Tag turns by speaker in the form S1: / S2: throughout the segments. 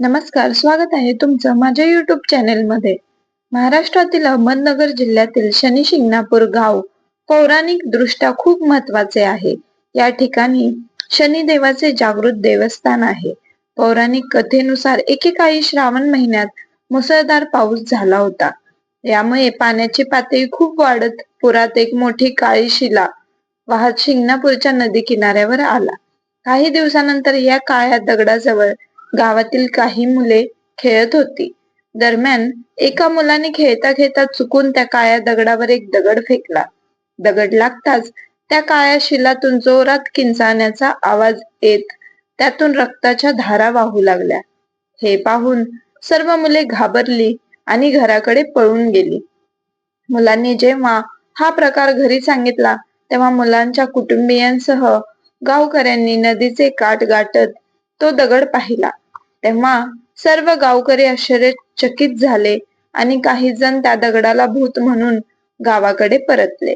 S1: नमस्कार स्वागत आहे तुमचं माझ्या युट्यूब चॅनेलमध्ये महाराष्ट्रातील अहमदनगर जिल्ह्यातील शनी शिंगणापूर गाव पौराणिक दृष्ट्या खूप महत्त्वाचे आहे. या ठिकाणी शनिदेवाचे जागृत देवस्थान आहे. पौराणिक कथेनुसार एकेकाळी श्रावण महिन्यात मुसळधार पाऊस झाला होता. यामुळे पाण्याची पातळी खूप वाढत पुरात एक मोठी काळी शिला वाहत शिंगणापूरच्या नदी किनाऱ्यावर आला. काही दिवसानंतर या काळ्या दगडाजवळ गावातील काही मुले खेळत होती. दरम्यान एका मुलाने खेळता खेळता चुकून त्या काळ्या दगडावर एक दगड फेकला. दगड लागताच त्या काळ्या शिलातून जोरात किंचाण्याचा आवाज येत त्यातून रक्ताच्या धारा वाहू लागल्या. हे पाहून सर्व मुले घाबरली आणि घराकडे पळून गेली. मुलांनी जेव्हा हा प्रकार घरी सांगितला तेव्हा मुलांच्या कुटुंबियांसह गावकऱ्यांनी नदीचे काठ गाठत तो दगड पाहिला. तेव्हा सर्व गावकरी आश्चर्यचकित झाले आणि काही जण त्या दगडाला भूत म्हणून गावाकडे परतले.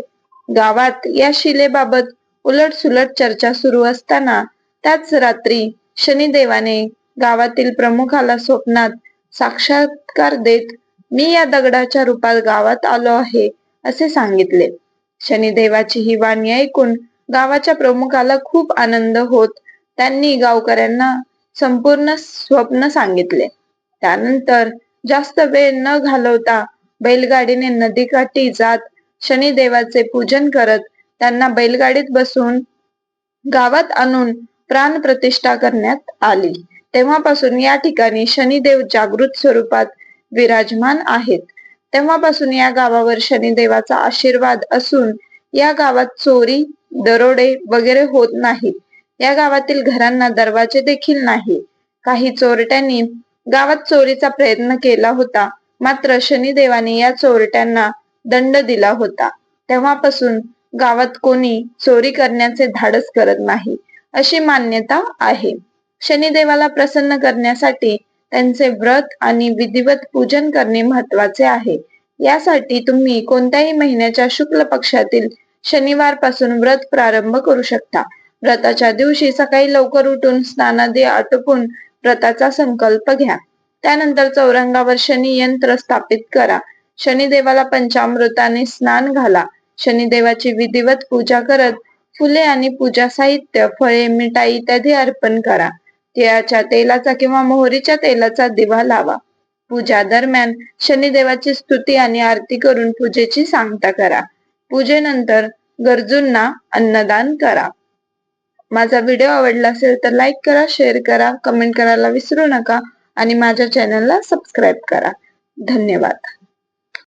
S1: गावात या शिलेबाबत उलट सुलट चर्चा सुरू असताना त्याच रात्री शनिदेवाने गावातील प्रमुखाला स्वप्नात साक्षात्कार देत मी या दगडाच्या रूपात गावात आलो आहे असे सांगितले. शनिदेवाची ही वाणी ऐकून गावाच्या प्रमुखाला खूप आनंद होत त्यांनी गावकऱ्यांना संपूर्ण स्वप्न सांगितले. त्यानंतर जास्त वेळ न घालवता बैलगाडीने नदीकाठी जात शनिदेवाचे पूजन करत त्यांना बैलगाडीत बसून गावात आणून प्राण प्रतिष्ठा करण्यात आली. तेव्हापासून या ठिकाणी शनिदेव जागृत स्वरूपात विराजमान आहेत. तेव्हापासून या गावावर शनिदेवाचा आशीर्वाद असून या गावात चोरी दरोडे वगैरे होत नाहीत. या गावातील घरांना दरवाजे देखील नाही. काही चोरट्यांनी गावात चोरीचा प्रयत्न केला होता. मात्र शनिदेवाने या चोरट्यांना दंड दिला होता. तेव्हापासून गावात कोणी चोरी करण्याचे धाडस करत नाही अशी मान्यता आहे. शनिदेवाला प्रसन्न करण्यासाठी त्यांचे व्रत आणि विधिवत पूजन करणे महत्त्वाचे आहे. यासाठी तुम्ही कोणत्याही महिन्याच्या शुक्ल पक्षातील शनिवारपासून व्रत प्रारंभ करू शकता. व्रताच्या दिवशी सकाळी लवकर उठून स्नानादी आटोपून व्रताचा संकल्प घ्या. त्यानंतर चौरंगावर शनी यंत्र स्थापित करा. शनिदेवाला पंचामृताने स्नान घाला. शनिदेवाची विधिवत पूजा करत फुले आणि पूजा साहित्य फळे मिठाई इत्यादी अर्पण करा. तिळाच्या तेलाचा किंवा मोहरीच्या तेलाचा दिवा लावा. पूजा दरम्यान शनिदेवाची स्तुती आणि आरती करून पूजेची सांगता करा. पूजेनंतर गरजूंना अन्नदान करा. माझा व्हिडिओ आवडला असेल तर लाईक करा शेअर करा कमेंट करायला विसरू नका आणि माझ्या चॅनलला सबस्क्राईब करा. धन्यवाद.